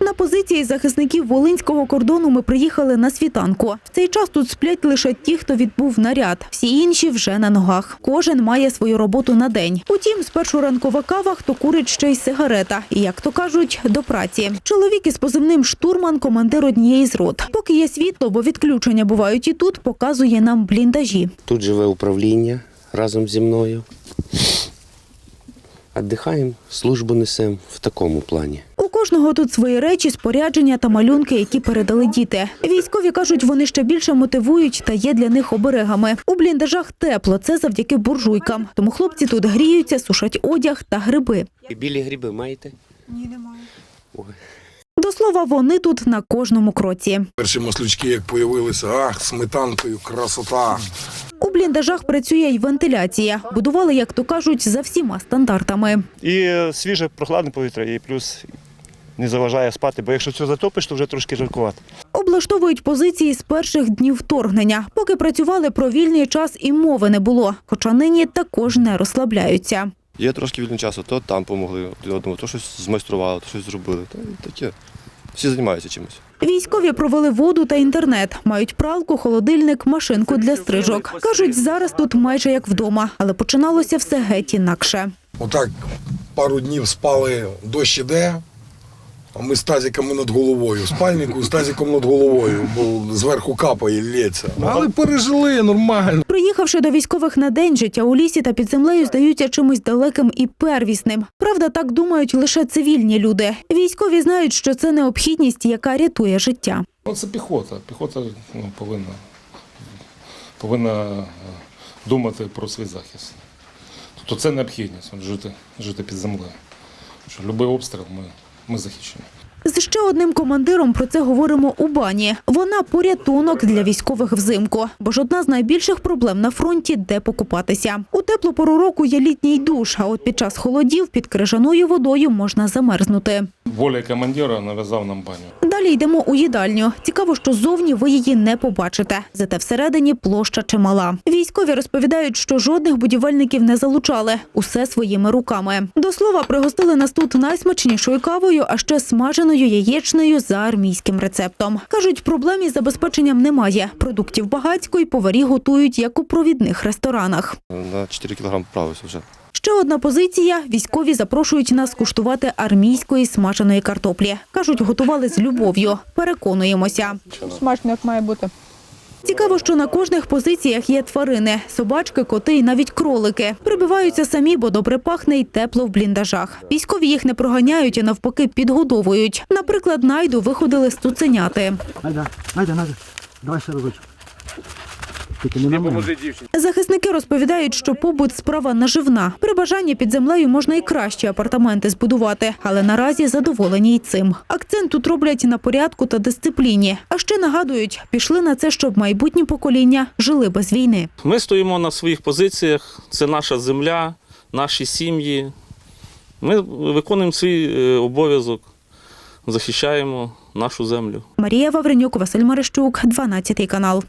На позиції захисників волинського кордону ми приїхали на світанку. В цей час тут сплять лише ті, хто відбув наряд. Всі інші вже на ногах. Кожен має свою роботу на день. Утім, спершу ранкова кава, хто курить ще й сигарета. І як то кажуть, до праці. Чоловік із позивним штурман, командир однієї з рот. Поки є світло, бо відключення бувають і тут, показує нам бліндажі. Тут живе управління разом зі мною. Віддихаємо, службу несемо в такому плані. У кожного тут свої речі, спорядження та малюнки, які передали діти. Військові кажуть, вони ще більше мотивують та є для них оберегами. У бліндажах тепло, це завдяки буржуйкам. Тому хлопці тут гріються, сушать одяг та гриби. Білі гриби маєте? Ні, немає. Ой. До слова, вони тут на кожному кроці. Перші маслючки, як появилися, ах, сметанкою, красота. У бліндажах працює й вентиляція. Будували, як то кажуть, за всіма стандартами. І свіже прохладне повітря, і плюс не заважає спати, бо якщо це затопиш, то вже трошки жаркувати. Облаштовують позиції з перших днів вторгнення. Поки працювали про вільний час і мови не було. Хоча нині також не розслабляються. Є трошки вільного часу, то там допомогли один одному, то щось змайстрували, то щось зробили. Та таке. Всі займаються чимось. Військові провели воду та інтернет. Мають пралку, холодильник, машинку для стрижок. Кажуть, зараз тут майже як вдома, але починалося все геть інакше. Отак пару днів спали, дощ іде, ми з тазиками над головою. Спальнику з тазиком над головою, бо зверху капає, лється. Але пережили нормально. Приїхавши до військових на день, життя у лісі та під землею здаються чимось далеким і первісним. Правда, так думають лише цивільні люди. Військові знають, що це необхідність, яка рятує життя. Ну, це піхота. Піхота ну, повинна, повинна е, думати про свій захист. Тобто це необхідність жити, жити під землею. Що будь-який обстріл ми, ми захищені. З ще одним командиром про це говоримо у бані. Вона порятунок для військових взимку, бо ж одна з найбільших проблем на фронті де покупатися. У теплу пору року є літній душ, а от під час холодів під крижаною водою можна замерзнути. Воля командира нав'язав нам баню. Далі йдемо у їдальню. Цікаво, що зовні ви її не побачите. Зате всередині площа чимала. Військові розповідають, що жодних будівельників не залучали. Усе своїми руками. До слова, пригостили нас тут найсмачнішою кавою, а ще смаженою яєчнею за армійським рецептом. Кажуть, проблем із забезпеченням немає. Продуктів багатько і поварі готують як у провідних ресторанах. На 4 кілограми вправився вже. Ще одна позиція. Військові запрошують нас куштувати армійської смаженої картоплі. Кажуть, готували з любов'ю. Переконуємося. Смачно, як має бути. Цікаво, що на кожних позиціях є тварини – собачки, коти і навіть кролики. Прибиваються самі, бо добре пахне і тепло в бліндажах. Військові їх не проганяють, а навпаки підгодовують. Наприклад, найду виходили з цуценяти. Найда, найда, найда. Давай ще разочок. Не. Захисники розповідають, що побут – справа наживна. При бажанні під землею можна і кращі апартаменти збудувати, але наразі задоволені й цим. Акцент тут роблять на порядку та дисципліні. А ще нагадують, пішли на це, щоб майбутні покоління жили без війни. Ми стоїмо на своїх позиціях, це наша земля, наші сім'ї. Ми виконуємо свій е, обов'язок, захищаємо нашу землю. Марія Вавренюк, Василь Марищук, 12 канал.